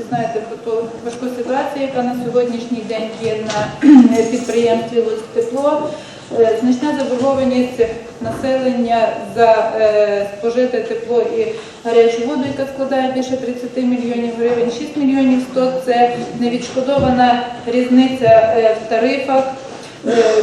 всі знаєте про ту важку ситуацію, яка на сьогоднішній день є на підприємстві «Луцьктепло». Е, Значна заборгованість населення за е, спожите тепло і гарячу воду, яка складає більше 30 мільйонів гривень. 6 мільйонів 100 – це невідшкодована різниця е, в тарифах. Е,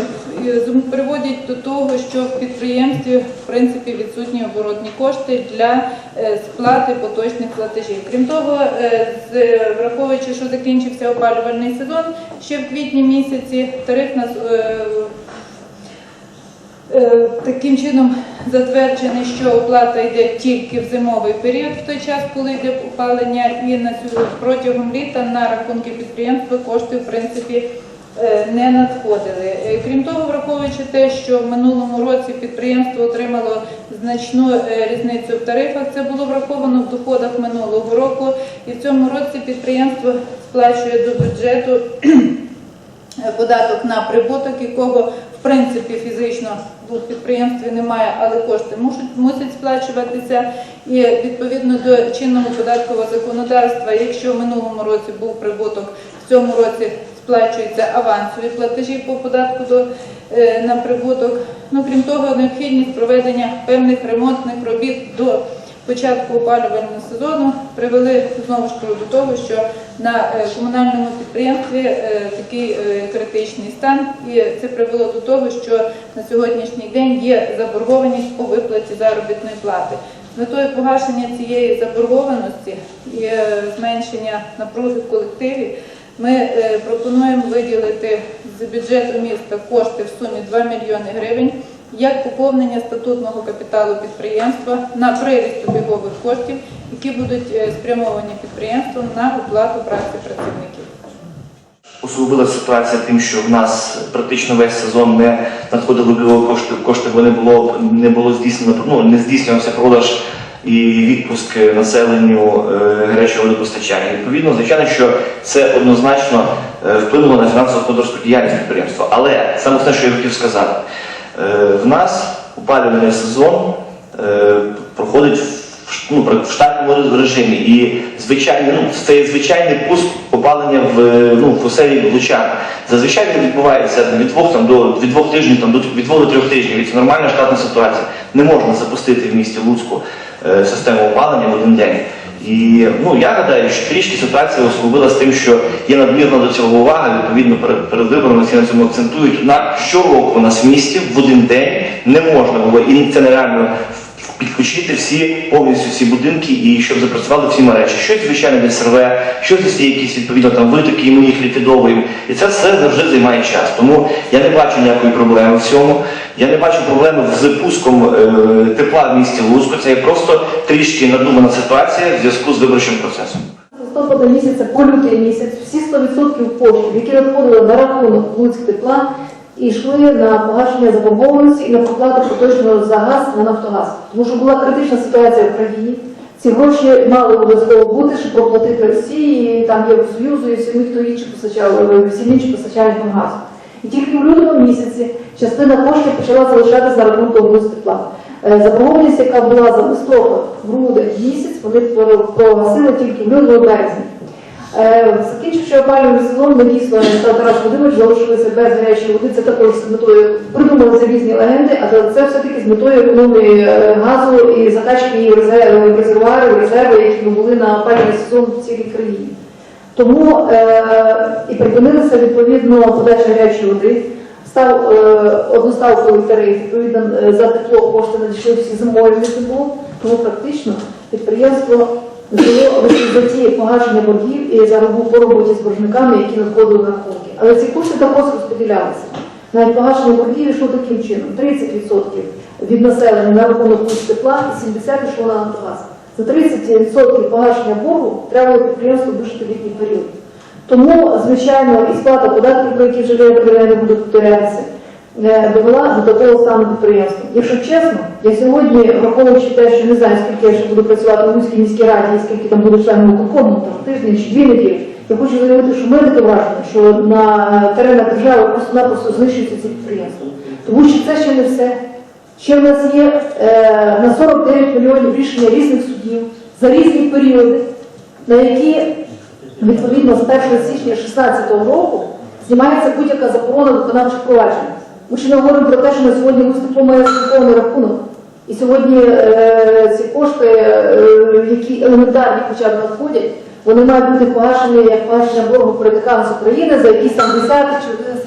Приводять до того, що в підприємстві в принципі відсутні оборотні кошти для е, сплати поточних платежів. Крім того, е, враховуючи, що закінчився опалювальний сезон, ще в квітні місяці тариф нас Таким чином затверджений, що оплата йде тільки в зимовий період, в той час, коли йде опалення, і на протягом літа на рахунки підприємства кошти в принципі не надходили. Е, Крім того, враховуючи те, що в минулому році підприємство отримало значну е, різницю в тарифах, це було враховано в доходах минулого року, і в цьому році підприємство сплачує до бюджету Е, податок на прибуток, якого в принципі фізично в підприємстві немає, але кошти мусять, мусять сплачуватися. І відповідно до чинного податкового законодавства, якщо в минулому році був прибуток, в цьому році сплачуються авансові платежі по податку до, е, на прибуток. Ну крім того, необхідність проведення певних ремонтних робіт до початку опалювального сезону привели знову ж таки до того, що на е, комунальному підприємстві е, такий е, критичний стан, і це привело до того, що на сьогоднішній день є заборгованість по виплаті заробітної плати. З метою погашення цієї заборгованості і зменшення напруги в колективі. Ми е, пропонуємо виділити з бюджету міста кошти в сумі 2 мільйони гривень як поповнення статутного капіталу підприємства на приріст обігових коштів, які будуть е, спрямовані підприємством на оплату праці працівників. Усугубила ситуація тим, що в нас практично весь сезон не надходили кошти, кошти бо не було не було здійснено, ну не здійснювався продаж і відпуск населенню е, гарячого водопостачання. Відповідно, звичайно, що це однозначно е, вплинуло на фінансово господарську діяльність підприємства. Але саме те, що я хотів сказати, е, в нас опалювальний сезон проходить ну, в штатному режимі. І звичайно, ну, це звичайний пуск опалення в, ну, в оселі Лучан. Зазвичай він відбувається від двох, там, до, від двох тижнів там, до, від двох до трьох тижнів. І це нормальна штатна ситуація. Не можна запустити в місті Луцьку систему опалення в один день. І ну, я гадаю, що трішки ситуація усугубила з тим, що є надмірна до цього увага, відповідно перед, перед виборами всі на цьому акцентують. Однак щороку у нас в місті в один день не можна було, і це нереально підключити всі повністю всі будинки і щоб запрацювали всі мережі. Щось звичайно десь рве, щось десь є якісь відповідно там витоки, і ми їх ліквідовуємо. І це все завжди займає час. Тому я не бачу ніякої проблеми в цьому. Я не бачу проблеми з пуском е, тепла в місті Луцьку. Це є просто трішки надумана ситуація в зв'язку з виборчим процесом. Листопада місяця по лютий місяць всі 100% коштів, які надходили на рахунок Луцьк тепла, і йшли на погашення заборгованості і на проплату поточного за газ на Нафтогаз. Тому що була критична ситуація в країні. Ці гроші мали обов'язково бути, щоб проплатити Росії, там є Союзу і всім, хто інші постачав, всім інші постачальникам газу. І тільки в лютому місяці частина коштів почала залишатися на рахунку Луцьк тепла. Е, Заборгованість, яка була за листопад, грудень місяць, вони прогасили тільки в лютому березні. Е, Закінчивши опалювальний сезон, ми дійсно як Тарас Володимирович залишилися без гарячої води. Це також з метою придумалися різні легенди, але це все-таки з метою економії е, газу і закачки її в резервуари, резерви, які були на опалювальний сезон в цілій країні. Тому е, і припинилася відповідно подача гарячої води. Став е, одноставковий тариф, відповідно е, за тепло кошти надійшли всі зимові не. Тому практично підприємство в результаті погашення боргів і за по роботі з боржниками, які надходили на рахунки. Але ці кошти також розподілялися. Навіть погашення боргів йшло таким чином: 30% від населення на рахунок курс тепла і 70% йшло на Нафтогаз. За 30% погашення боргу треба було підприємству вижити літній період. Тому, звичайно, і сплата податків, про які вже я не буду повторятися, е, довела до такого стану підприємства. Якщо чесно, я сьогодні, враховуючи те, що не знаю, скільки я ще буду працювати в Луцькій міській раді, і скільки там буде членів виконкому, там тиждень чи дві неділі, я хочу заявити, що мене таке враження, що на теренах держави просто-напросто знищуються ці підприємства. Тому що це ще не все. Ще в нас є е, на 49 мільйонів рішення різних судів за різні періоди, на які відповідно з 1 січня 2016 року знімається будь-яка заборона виконавчих проваджень. Ми ще не говоримо про те, що на сьогодні Луцьк має рахунок. І сьогодні е, ці кошти, е, які елементарні хоча б надходять, вони мають бути погашені як погашення боргу перед з України за якісь там 10 чи 11 чи якісь